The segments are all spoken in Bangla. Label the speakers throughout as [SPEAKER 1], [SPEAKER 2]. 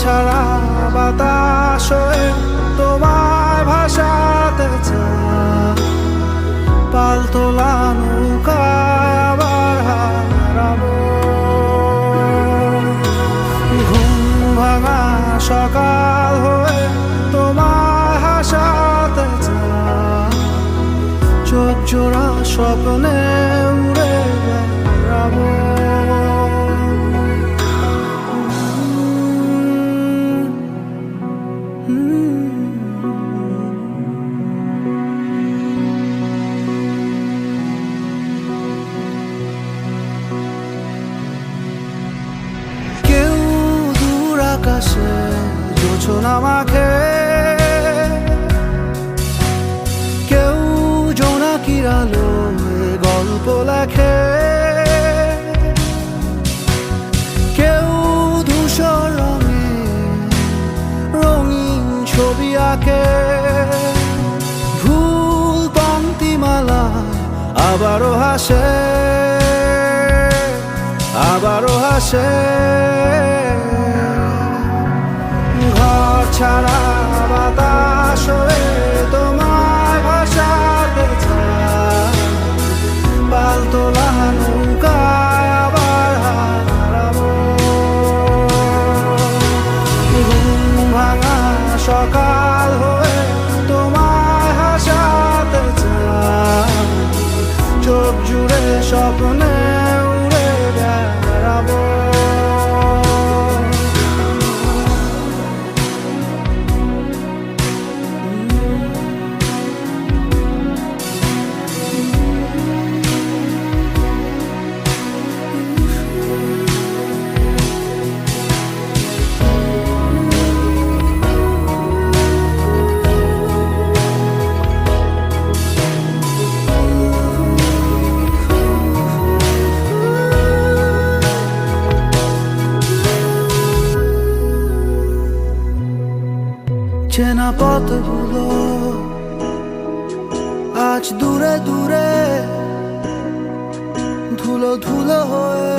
[SPEAKER 1] ছাড়া বাতাস তোমায় ভাসাতে চায়। পালতোলা নৌকায় আবার হারাবো। ঘুম ভাঙা সকাল হয়ে তোমায় হাসাতে চোখ জোড়া স্বপ্নে উড়ে বেড়াবো। কেউ দূর আকাশে জোছনা মাখে। ছবি আঁকে। ভুল পান্তিমালা আবারও হাসে আবারও হাসে। ঘর ছাড়া বাতাস হয়ে স্বপ্নে চেনা পথগুলো আজ দূরে দূরে ধুলো ধুলো হয়ে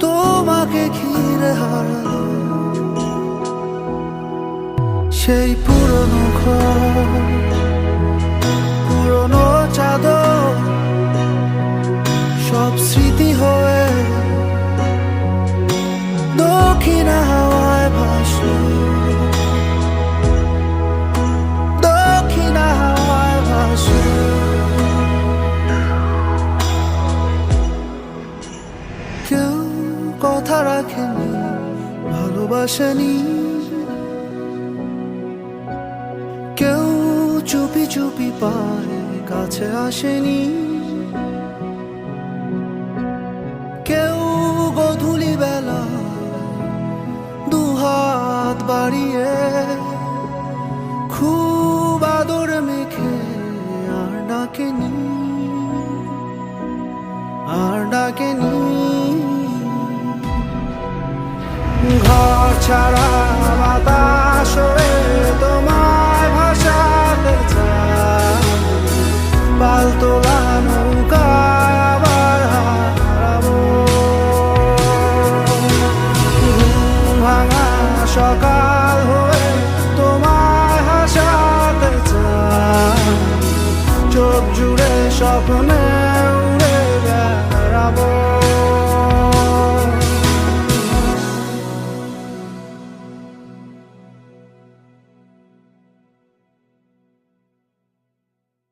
[SPEAKER 1] তোমাকে ঘিরে হারালো সেই পুরনো ঘর ভালোবাসেনি। কেউ চুপি চুপি পায় কাছে আসেনি। কেউ গধুলি বেলা দুহাত বাড়িয়ে, খুব আদর মেখে আর ডাকেনি। ছাড়া